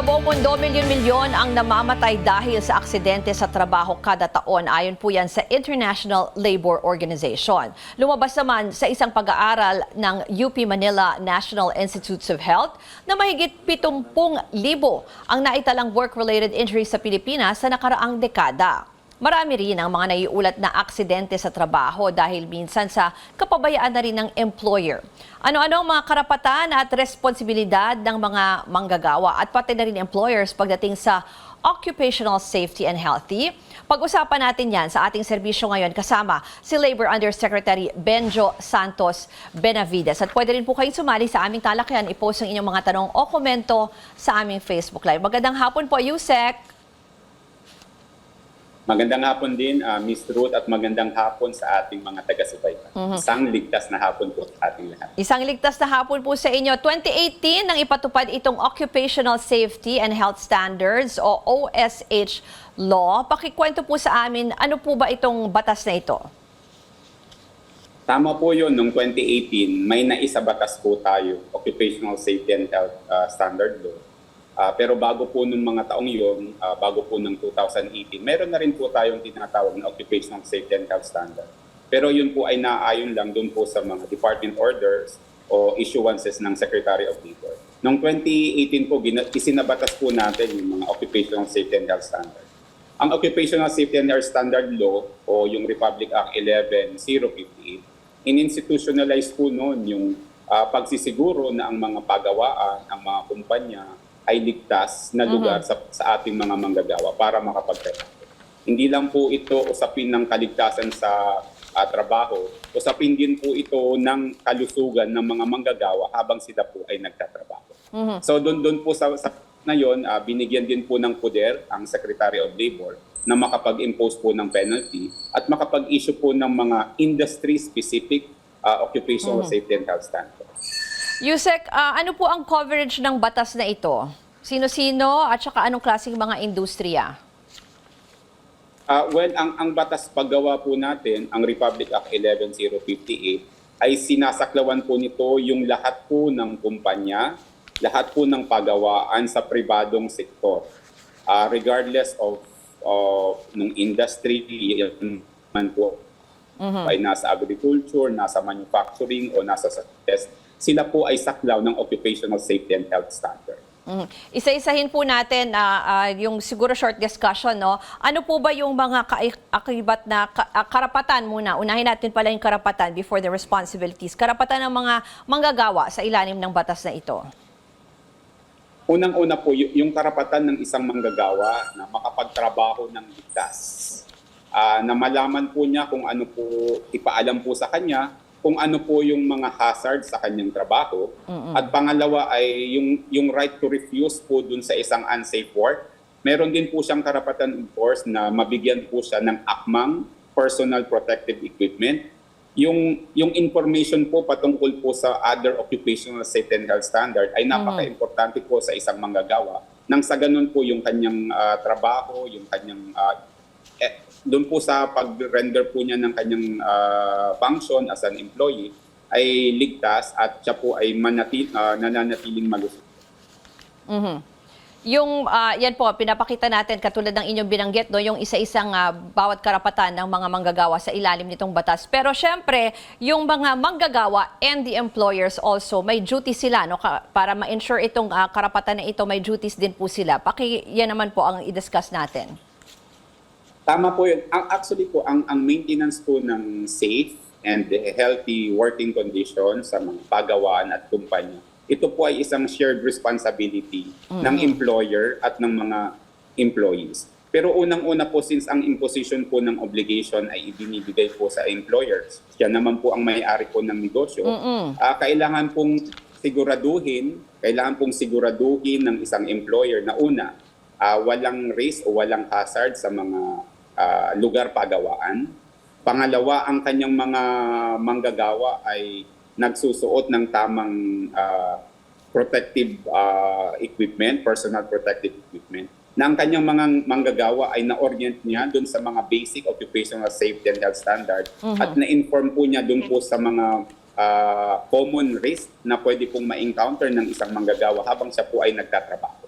Sa buong mundo, milyon-milyon ang namamatay dahil sa aksidente sa trabaho kada taon. Ayon po yan sa International Labor Organization. Lumabas naman sa isang pag-aaral ng UP Manila National Institutes of Health na mahigit 70,000 ang naitalang work-related injuries sa Pilipinas sa nakaraang dekada. Marami rin ang mga naiulat na aksidente sa trabaho dahil minsan sa kapabayaan na rin ng employer. Ano-ano ang mga karapatan at responsibilidad ng mga manggagawa at pati na rin employers pagdating sa occupational safety and healthy? Pag-usapan natin yan sa ating serbisyo ngayon kasama si Labor Undersecretary Benjo Santos Benavides. At pwede rin po kayong sumali sa aming talakayan, i-post ang inyong mga tanong o komento sa aming Facebook Live. Magandang hapon po, Yusek. Magandang hapon din, uh, Ms. Ruth, at magandang hapon sa ating mga taga-subaybay. Isang ligtas na hapon po sa ating lahat. Isang ligtas na hapon po sa inyo. 2018 nang ipatupad itong Occupational Safety and Health Standards o OSH law. Pakikwento po sa amin, ano po ba itong batas na ito? Tama po yun, noong 2018, may naisabatas po tayo, Occupational Safety and Health uh, Standard Law. Ah, pero bago po nung mga taong yun, ah, bago po ng 2018, meron na rin po tayong tinatawag na Occupational Safety and Health Standard. Pero yun po ay naayon lang doon po sa mga department orders o issuances ng Secretary of Labor. Noong 2018 po, isinabatas po natin yung mga Occupational Safety and Health Standard. Ang Occupational Safety and Health Standard Law o yung Republic Act 11058, in-institutionalize po noon yung ah, pagsisiguro na ang mga pagawaan, ang mga kumpanya ay ligtas na lugar sa, sa ating mga manggagawa para makapagtrabaho. Hindi lang po ito usapin ng kaligtasan sa ah, trabaho, usapin din po ito ng kalusugan ng mga manggagawa habang sila po ay nagtatrabaho. So doon doon po sa, sa na yon, ah, binigyan din po ng poder ang Secretary of Labor na makapag-impose po ng penalty at makapag-issue po ng mga industry-specific ah, occupational safety and health standards. Yusek, ah, ano po ang coverage ng batas na ito? Sino-sino at saka anong klaseng mga industriya? Ah, well, ang, ang batas paggawa po natin, ang Republic Act 11058, ay sinasaklawan po nito yung lahat po ng kumpanya, lahat po ng pagawaan sa pribadong sektor. Ah, regardless of of ng industry, yan man po ay nasa agriculture, nasa manufacturing o nasa sa test, sila po ay saklaw ng occupational safety and health standard. Mhm. Isa-isahin po natin ah, ah, yung siguro short discussion, no? Ano po ba yung mga kaakibat na ka- ah, karapatan muna? Unahin natin pala yung karapatan before the responsibilities. Karapatan ng mga manggagawa sa ilalim ng batas na ito. Unang-una po, yung karapatan ng isang manggagawa na makapagtrabaho ng ligtas. Ah, na malaman po niya kung ano po, ipaalam po sa kanya, kung ano po yung mga hazard sa kanyang trabaho. At pangalawa ay yung, yung right to refuse po dun sa isang unsafe work. Meron din po siyang karapatan, of course, na mabigyan po siya ng akmang personal protective equipment yung yung information po patungkol po sa other occupational safety and health standard ay napaka-importante po sa isang manggagawa nang sa ganun po yung kanyang ah, trabaho, yung kanyang eh, doon po sa pag-render po niya ng kanyang ah, function as an employee ay ligtas at siya po ay manati, ah, nananatiling malusog. Mhm. Yung ah, yan po pinapakita natin katulad ng inyong binanggit no yung isa-isang ah, bawat karapatan ng mga manggagawa sa ilalim nitong batas. Pero syempre, yung mga manggagawa and the employers also may duties sila no para ma-ensure itong ah, karapatan na ito may duties din po sila. Paki yan naman po ang i-discuss natin. Tama po yun. Ang, actually po, ang, ang maintenance po ng safe and healthy working conditions sa mga pagawaan at kumpanya, ito po ay isang shared responsibility ng employer at ng mga employees. Pero unang-una po, since ang imposition po ng obligation ay ibinibigay po sa employers, siya naman po ang may-ari po ng negosyo, ah, kailangan pong siguraduhin, kailangan pong siguraduhin ng isang employer na una, ah, walang risk o walang hazard sa mga ah, lugar pagawaan. Pangalawa, ang kanyang mga manggagawa ay nagsusuot ng tamang ah, protective ah, equipment, personal protective equipment, na ang kanyang mga manggagawa ay na-orient niya doon sa mga basic occupational safety and health standard at na-inform po niya doon po sa mga ah, common risk na pwede pong ma-encounter ng isang manggagawa habang siya po ay nagtatrabaho.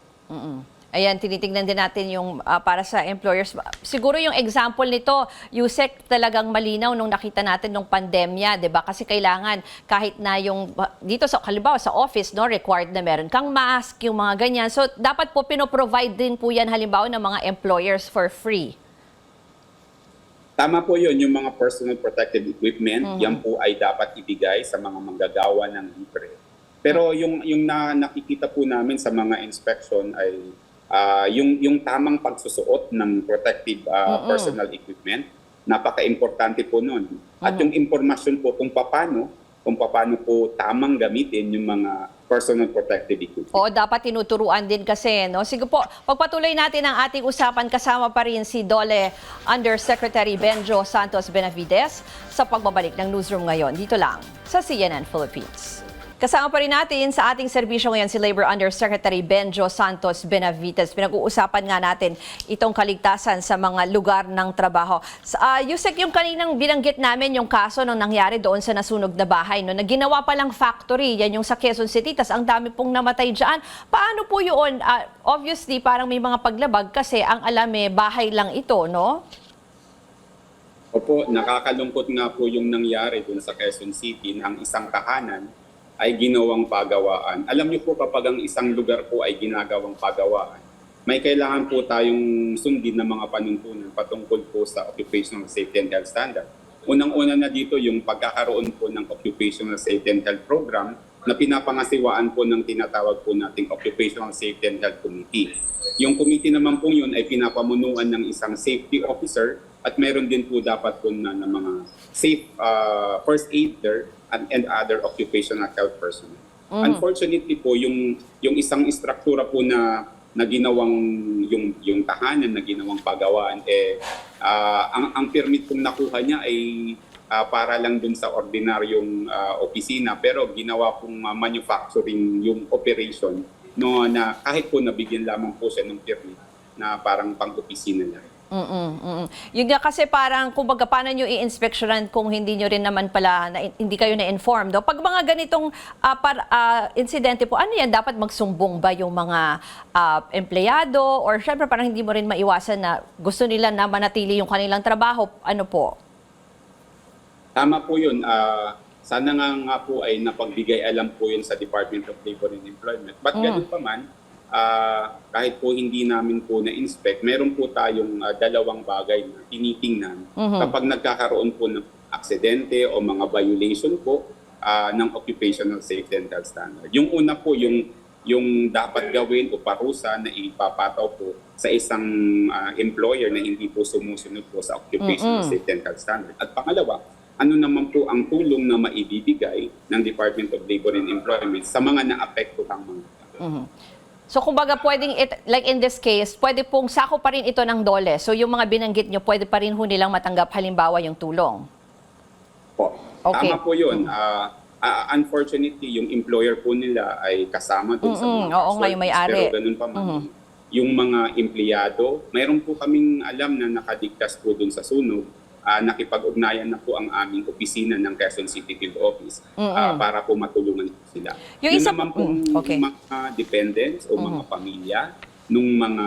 Ayan, tinitingnan din natin yung ah, para sa employers. Siguro yung example nito, Yusek talagang malinaw nung nakita natin nung pandemya, 'di ba? Kasi kailangan kahit na yung ah, dito sa halimbawa sa office, no, required na meron kang mask, yung mga ganyan. So dapat po pino-provide din po 'yan halimbawa ng mga employers for free. Tama po yun, yung mga personal protective equipment, yan po ay dapat ibigay sa mga manggagawa ng libre. Pero yung, yung na, nakikita po namin sa mga inspection ay ah, yung, yung tamang pagsusuot ng protective ah, personal equipment, napaka-importante po nun. At yung impormasyon po kung paano, kung paano po tamang gamitin yung mga personal protective equipment. Oo, dapat tinuturuan din kasi, no? Sige po, pagpatuloy natin ang ating usapan, kasama pa rin si Dole Undersecretary Benjo Santos Benavides sa pagbabalik ng newsroom ngayon. Dito lang sa CNN Philippines. Kasama pa rin natin sa ating serbisyo ngayon si Labor Undersecretary Benjo Santos Benavides. Pinag-uusapan nga natin itong kaligtasan sa mga lugar ng trabaho. Uh, Yusek, yung kaninang binanggit namin yung kaso nung nangyari doon sa nasunog na bahay, no, na ginawa palang factory, yan yung sa Quezon City, tas ang dami pong namatay dyan. Paano po yun? Ah, obviously, parang may mga paglabag kasi ang alam eh, bahay lang ito, no? Opo, nakakalungkot nga po yung nangyari dun sa Quezon City ang isang tahanan ay ginawang pagawaan. Alam niyo po kapag ang isang lugar po ay ginagawang pagawaan, may kailangan po tayong sundin ng mga panuntunan patungkol po sa occupational safety and health standard. Unang-una na dito yung pagkakaroon po ng occupational safety and health program na pinapangasiwaan po ng tinatawag po nating Occupational Safety and Health Committee. Yung committee naman po yun ay pinapamunuan ng isang safety officer at meron din po dapat po na, ng mga safe uh, first aider and, and other occupational health personnel. Unfortunately po, yung, yung isang istruktura po na na ginawang yung yung tahanan na ginawang pagawaan eh ah, ang ang permit kong nakuha niya ay ah, para lang dun sa ordinaryong ah, opisina pero ginawa pong ah, manufacturing yung operation no na kahit po nabigyan lamang po siya ng permit na parang pang-opisina lang. Mm-mm, mm-mm. Yun nga kasi parang, kumbaga, paano nyo i-inspectionan kung hindi nyo rin naman pala, na, hindi kayo na-inform. No? Pag mga ganitong ah, par, ah, insidente po, ano yan? Dapat magsumbong ba yung mga ah, empleyado? Or syempre parang hindi mo rin maiwasan na gusto nila na manatili yung kanilang trabaho. Ano po? Tama po yun. Ah, sana nga, nga po ay napagbigay alam po yun sa Department of Labor and Employment. But Mm. ganun pa man, ah, kahit po hindi namin po na-inspect, meron po tayong ah, dalawang bagay na tinitingnan Mhm. kapag nagkakaroon po ng aksidente o mga violation po ah, ng occupational safety and health standard. Yung una po, yung yung dapat gawin o parusa na ipapataw po sa isang ah, employer na hindi po sumusunod po sa occupational Mm-mm. safety and health standard. At pangalawa, ano naman po ang tulong na maibibigay ng Department of Labor and Employment sa mga naapektuhang mga tao. So kumbaga pwedeng, it, like in this case, pwede pong sako pa rin ito ng dole. So yung mga binanggit nyo, pwede pa rin ho nilang matanggap halimbawa yung tulong. Po. Okay. Tama po yun. Ah, ah, unfortunately, yung employer po nila ay kasama dun sa Mm-mm. mga Oo nga, yung may-ari. Pero ganun pa man. Mhm. Yung mga empleyado, mayroon po kaming alam na nakadigtas po dun sa sunog. Ah, nakipag-ugnayan na po ang aming opisina ng Quezon City Field Office ah, para po matulungan sila. Yung Yun isa- naman po Mm, okay. mga dependents o mga pamilya nung mga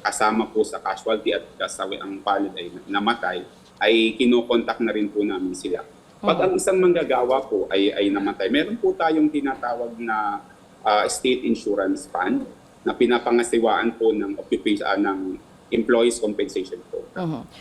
kasama po sa casualty at kasawi ang palad ay namatay, ay kinokontak na rin po namin sila. Pag ang isang manggagawa po ay, ay namatay, meron po tayong tinatawag na ah, state insurance fund na pinapangasiwaan po ng occupation ah, ng Employees Compensation Program.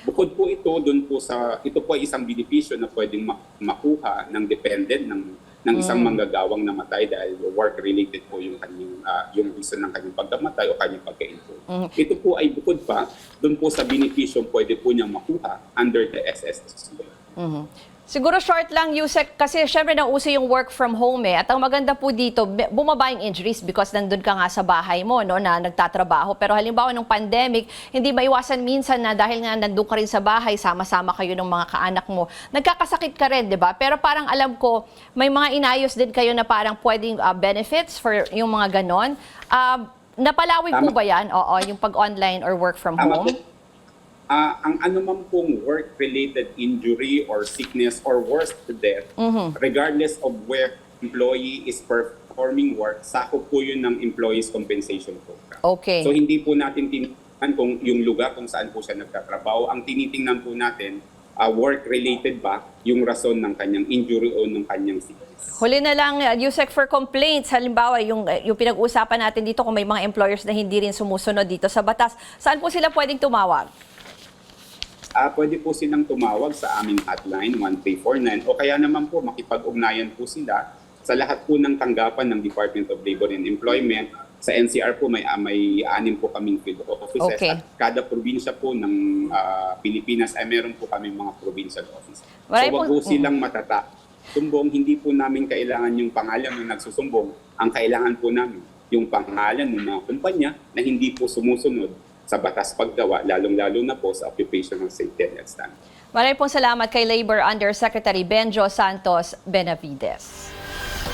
Bukod po ito, doon po sa, ito po ay isang benepisyo na pwedeng ma- makuha ng dependent ng ng isang manggagawang namatay dahil work-related po yung kanyang, ah, yung reason ng kanyang pagkamatay o kanyang pagka-injury. Ito po ay bukod pa, doon po sa benepisyo pwede po niyang makuha under the SSS. Mhm. Siguro short lang, Yusek, kasi syempre nauso yung work from home eh. At ang maganda po dito, bumaba yung injuries because nandun ka nga sa bahay mo no, na nagtatrabaho. Pero halimbawa ng pandemic, hindi maiwasan minsan na dahil nga nandun ka rin sa bahay, sama-sama kayo ng mga kaanak mo, nagkakasakit ka rin, di ba? Pero parang alam ko, may mga inayos din kayo na parang pwedeng ah, benefits for yung mga ganon. Ah, napalawig po Tama. ba yan? Oo, yung pag-online or work from Tama home? po. Ah, ang anumang pong work-related injury or sickness or worse to death, regardless of where employee is per- non-performing work, sakop po yun ng Employees Compensation Program. Okay. So hindi po natin tinitingnan kung yung lugar kung saan po siya nagtatrabaho. Ang tinitingnan po natin, ah, work-related ba yung rason ng kanyang injury o ng kanyang sickness. Huli na lang, uh, Yusek, for complaints, halimbawa yung, uh, yung pinag-uusapan natin dito kung may mga employers na hindi rin sumusunod dito sa batas, saan po sila pwedeng tumawag? Ah, pwede po silang tumawag sa aming hotline 1349 o kaya naman po makipag-ugnayan po sila sa lahat po ng tanggapan ng Department of Labor and Employment. Sa NCR po may ah, may anim po kaming field offices Okay. at kada probinsya po ng ah, Pilipinas ay meron po kami mga provincial office. Marami so wag po- po silang matata. Sumbong, hindi po namin kailangan yung pangalan ng nagsusumbong. Ang kailangan po namin yung pangalan ng mga kumpanya na hindi po sumusunod sa batas paggawa, lalong-lalo na po sa occupational safety and health standards. Maraming pong salamat kay Labor Undersecretary Benjo Santos Benavides.